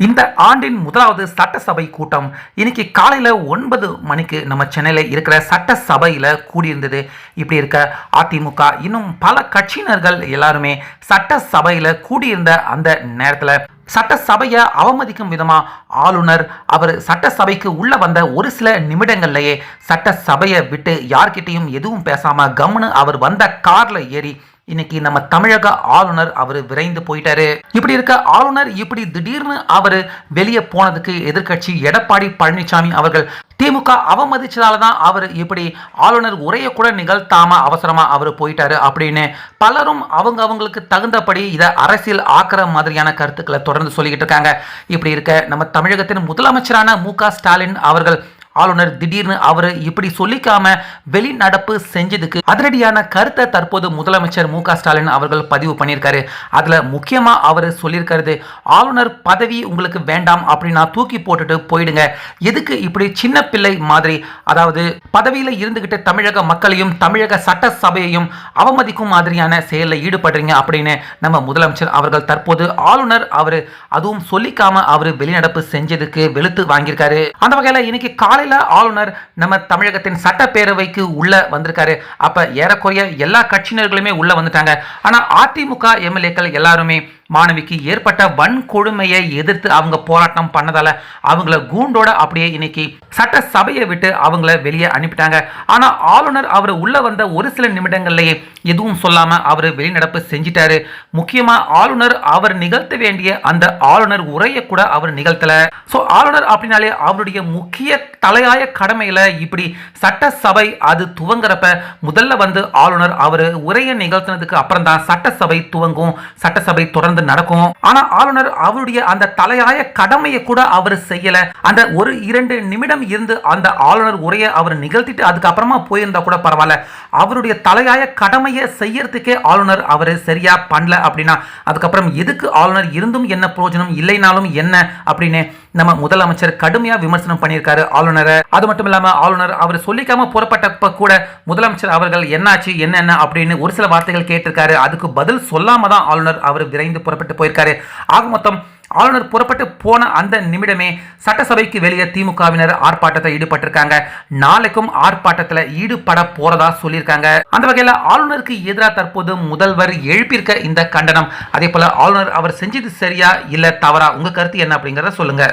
இந்த ஆண்டின் முதலாவது சட்டசபை கூட்டம் இன்னைக்கு காலையில் ஒன்பது மணிக்கு நம்ம சென்னையில் இருக்கிற சட்டசபையில் கூடியிருந்தது. இப்படி இருக்க அதிமுக இன்னும் பல கட்சியினர்கள் எல்லாருமே சட்டசபையில் கூடியிருந்த அந்த நேரத்தில் சட்டசபையை அவமதிக்கும் விதமாக ஆளுநர் அவர் சட்டசபைக்கு உள்ள வந்த ஒரு சில நிமிடங்கள்லேயே சட்டசபையை விட்டு யார்கிட்டையும் எதுவும் பேசாம கம்னு அவர் வந்த கார்ல ஏறி இன்னைக்கு நம்ம தமிழக ஆளுநர் அவர் விரைந்து போயிட்டாரு. இப்படி இருக்க ஆளுநர் இப்படி திடீர்னு அவர் வெளியே போனதுக்கு எதிர்க்கட்சி எடப்பாடி பழனிசாமி அவர்கள் திமுக அவமதிச்சதால தான் அவர் இப்படி ஆளுநர் உரையை கூட நிகழ்த்தாம அவசரமா அவர் போயிட்டாரு அப்படின்னு பலரும் அவங்க அவங்களுக்கு தகுந்தபடி இதை அரசியல் ஆக்கிற மாதிரியான கருத்துக்களை தொடர்ந்து சொல்லிக்கிட்டு இருக்காங்க. இப்படி இருக்க நம்ம தமிழகத்தின் முதலமைச்சரான மு க ஸ்டாலின் அவர்கள் ஆளுநர் திடீர்னு அவர் இப்படி சொல்லிக்காம வெளிநடப்பு செஞ்சதுக்கு அதிரடியான கருத்தை தற்போது முதலமைச்சர் மு ஸ்டாலின் அவர்கள் பதிவு பண்ணியிருக்காரு. அதுல முக்கியமா அவர் சொல்லியிருக்கிறது ஆளுநர் பதவி உங்களுக்கு வேண்டாம் அப்படின்னா தூக்கி போட்டுட்டு போயிடுங்க. எதுக்கு இப்படி சின்ன பிள்ளை மாதிரி? அதாவது பதவியில் இருந்துகிட்டு தமிழக மக்களையும் தமிழக சட்டசபையையும் அவமதிக்கும் மாதிரியான செயலில் ஈடுபடுறீங்க அப்படின்னு நம்ம முதலமைச்சர் அவர்கள் தற்போது ஆளுநர் அவர் அதுவும் சொல்லிக்காம அவர் வெளிநடப்பு செஞ்சதுக்கு வெளுத்து வாங்கியிருக்காரு. அந்த வகையில் இன்னைக்கு காலையில் ஆளுநர் நம்ம தமிழகத்தின் சட்டப்பேரவைக்கு உள்ள வந்திருக்காரு. அப்ப ஏறக்குறைய எல்லா கட்சியினர்களுமே உள்ள வந்துட்டாங்க. ஆனா அதிமுக எம்எல்ஏக்கள் எல்லாருமே மாணவிக்கு ஏற்பட்ட வன்கொடுமையை எதிர்த்து அவங்க போராட்டம் பண்ணதால அவங்கள கூண்டோட அப்படியே இன்னைக்கு சட்டசபையை விட்டு அவங்கள வெளியே அனுப்பிட்டாங்க. ஆனா ஆளுநர் அவர் உள்ள வந்த ஒரு சில நிமிடங்கள்லேயே எதுவும் சொல்லாம அவர் வெளிநடப்பு செஞ்சிட்டாரு. முக்கியமா ஆளுநர் அவர் நிகழ்த்த வேண்டிய அந்த ஆளுநர் உரையை கூட அவர் நிகழ்த்தல. ஸோ ஆளுநர் அப்படின்னாலே அவருடைய முக்கிய தலையாய கடமையில இப்படி சட்டசபை அது துவங்குறப்ப முதல்ல வந்து ஆளுநர் அவர் உரையை நிகழ்த்தினதுக்கு அப்புறம் தான் சட்டசபை துவங்கும். சட்டசபை தொடர்ந்து நடக்கும். ஆனா ஆளுநர் அவருடைய அந்த தலையாய கடமையை கூட அவர் செய்யல. அந்த ஒரு இரண்டு நிமிடம் இருந்து அந்த ஆளுநர் உரையை அவர் நிகழ்த்திட்டு அதுக்கப்புறமா போயிருந்தா கூட பரவாயில்ல. அவருடைய தலையாய கடமையை செய்யறதுக்கே ஆளுநர் அவர் சரியா பண்ணல அப்படின்னா அதுக்கப்புறம் எதுக்கு ஆளுநர் இருந்தும் என்ன பிரயோஜனம் இல்லைனாலும் என்ன அப்படின்னு நம்ம முதலமைச்சர் கடுமையா விமர்சனம் பண்ணியிருக்காரு ஆளுநரை. அது மட்டும் இல்லாம ஆளுநர் அவர் சொல்லிக்காம புறப்பட்டப்ப கூட முதலமைச்சர் அவர்கள் என்னாச்சு என்னென்ன அப்படின்னு ஒரு சில வார்த்தைகள் கேட்டிருக்காரு. அதுக்கு பதில் சொல்லாம தான் ஆளுநர் அவர் விரைந்து புறப்பட்டு போயிருக்காரு. ஆக மொத்தம் ஆளுநர் புறப்பட்டு போன அந்த நிமிடமே சட்டசபைக்கு வெளியே திமுகவினர் ஆர்ப்பாட்டத்தில் ஈடுபட்டிருக்காங்க. நாளைக்கும் ஆர்ப்பாட்டத்தில் ஈடுபட போறதா சொல்லியிருக்காங்க. அந்த வகையில் ஆளுநருக்கு எதிராக தற்போது முதல்வர் எழுப்பியிருக்க இந்த கண்டனம். அதே போல ஆளுநர் அவர் செஞ்சது சரியா இல்ல தவறா? உங்க கருத்து என்ன அப்படிங்கறத சொல்லுங்க.